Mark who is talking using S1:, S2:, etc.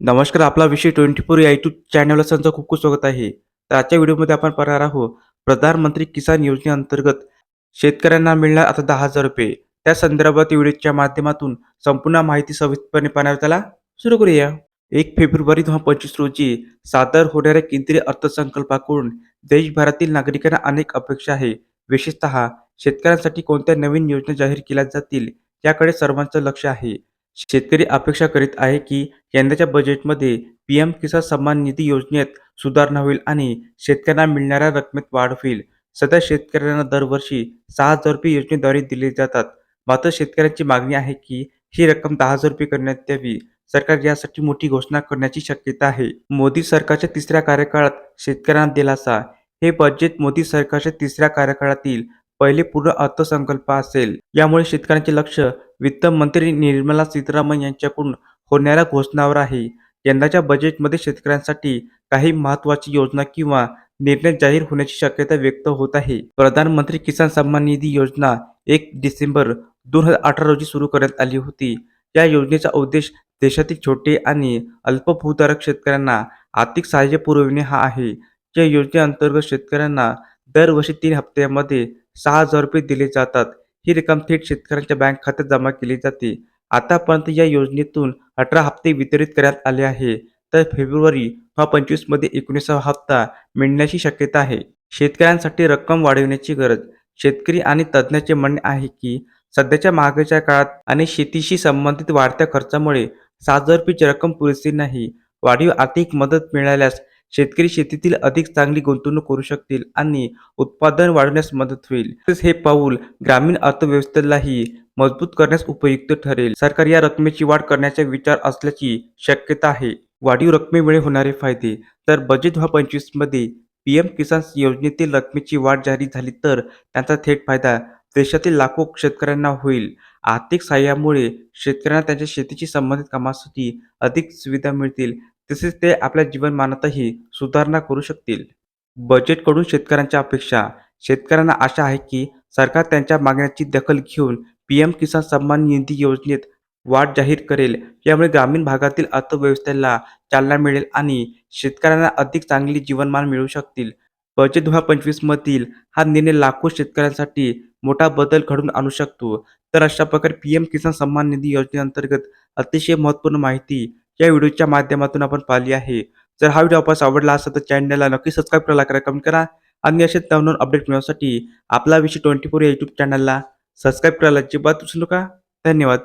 S1: नमस्कार आपला विषय ट्वेंटी फोर या यूट्यूब चॅनलला त्यांचं खूप खूप स्वागत आहे. तर आजच्या व्हिडिओमध्ये आपण पाहणार आहोत प्रधानमंत्री किसान योजनेअंतर्गत शेतकऱ्यांना मिळणार आता दहा हजार रुपये. त्या संदर्भात व्हिडिओच्या माध्यमातून संपूर्ण माहिती सविस्तरपणे पाहणार त्याला सुरू करूया. एक फेब्रुवारी दोन पंचवीस रोजी सादर होणाऱ्या केंद्रीय अर्थसंकल्पाकडून देशभरातील नागरिकांना अनेक अपेक्षा आहे. विशेषतः शेतकऱ्यांसाठी कोणत्या नवीन योजना जाहीर केल्या जातील याकडे सर्वांचं लक्ष आहे. शेतकरी अपेक्षा करीत आहे की यंदाच्या बजेटमध्ये पी एम किसान सन्मान निधी योजनेत सुधारणा होईल आणि शेतकऱ्यांना मिळणाऱ्या रकमेत वाढ होईल. सध्या शेतकऱ्यांना दरवर्षी सहा हजार रुपये योजनेद्वारे दिले जातात. मात्र शेतकऱ्यांची मागणी आहे की ही रक्कम दहा हजार रुपये करण्यात यावी. सरकार यासाठी मोठी घोषणा करण्याची शक्यता आहे. मोदी सरकारच्या तिसऱ्या कार्यकाळात शेतकऱ्यांना दिलासा. हे बजेट मोदी सरकारच्या तिसऱ्या कार्यकाळातील पहिले पूर्ण अर्थसंकल्प असेल. यामुळे शेतकऱ्यांचे लक्ष वित्त मंत्री निर्मला सीतारामन यांच्याकडून होणाऱ्या घोषणावर आहे. यंदाच्या बजेटमध्ये शेतकऱ्यांसाठी काही महत्त्वाची योजना किंवा निर्णय जाहीर होण्याची शक्यता व्यक्त होत आहे. प्रधानमंत्री किसान सन्मान निधी योजना एक डिसेंबर दोन हजार अठरा रोजी सुरू करण्यात आली होती. या योजनेचा उद्देश देशातील छोटे आणि अल्पभूधारक शेतकऱ्यांना आर्थिक सहाय्य पुरविणे हा आहे. या योजनेअंतर्गत शेतकऱ्यांना दरवर्षी तीन हप्त्यामध्ये सहा हजार रुपये दिले जातात. ही रक्कम थेट शेतकऱ्यांच्या बँक खात्यात जमा केली जाते. आतापर्यंत या योजनेतून अठरा हप्ते वितरित करण्यात आले आहे. तर फेब्रुवारी हा पंचवीसमध्ये एकोणीसावा हप्ता मिळण्याची शक्यता आहे. शेतकऱ्यांसाठी रक्कम वाढविण्याची गरज शेतकरी आणि तज्ज्ञांचे म्हणणे आहे की सध्याच्या महागाईच्या काळात आणि शेतीशी संबंधित वाढत्या खर्चामुळे सहा हजार रुपयेची रक्कम पुरेशी नाही. वाढीव आर्थिक मदत मिळाल्यास शेतकरी शेतीतील अधिक चांगली गुंतवणूक करू शकतील आणि उत्पादन वाढवण्यास मदत होईल. तसेच हे पाऊल ग्रामीण अर्थव्यवस्थेलाही मजबूत करण्यास उपयुक्त ठरेल. सरकार या रकमेची वाढ करण्याचा विचार असल्याची शक्यता आहे. वाढीव रकमेमुळे होणारे फायदे. तर बजेट दोन पंचवीसमध्ये पीएम किसान योजनेतील रकमेची वाढ जारी झाली तर त्यांचा थेट फायदा देशातील लाखो शेतकऱ्यांना होईल. आर्थिक सहाय्यामुळे शेतकऱ्यांना त्यांच्या शेतीशी संबंधित कामासाठी अधिक सुविधा मिळतील. तसेच ते आपल्या जीवनमानातही सुधारणा करू शकतील. बजेटकडून शेतकऱ्यांच्या अपेक्षा. शेतकऱ्यांना आशा आहे की सरकार त्यांच्या मागण्यांची दखल घेऊन पी एम किसान सन्मान निधी योजनेत वाढ जाहीर करेल. यामुळे ग्रामीण भागातील अर्थव्यवस्थेला चालना मिळेल आणि शेतकऱ्यांना अधिक चांगली जीवनमान मिळू शकतील. बजेट दोन हजार पंचवीस मधील हा निर्णय लाखो शेतकऱ्यांसाठी मोठा बदल घडून आणू शकतो. तर अशा प्रकारे पीएम किसान सन्मान निधी योजनेअंतर्गत अतिशय महत्त्वपूर्ण माहिती या व्हिडिओच्या माध्यमातून आपण पाहिली आहे. जर हा व्हिडिओ आपण आवडला असेल तर चॅनलला नक्की सबस्क्राईब करायला करा कमेंट करा आणि असेच नवनवीन अपडेट मिळवण्यासाठी आपला विषय ट्वेंटी फोर या यूट्यूब चॅनलला सबस्क्राईब करायला अजिबात विसरू नका. धन्यवाद.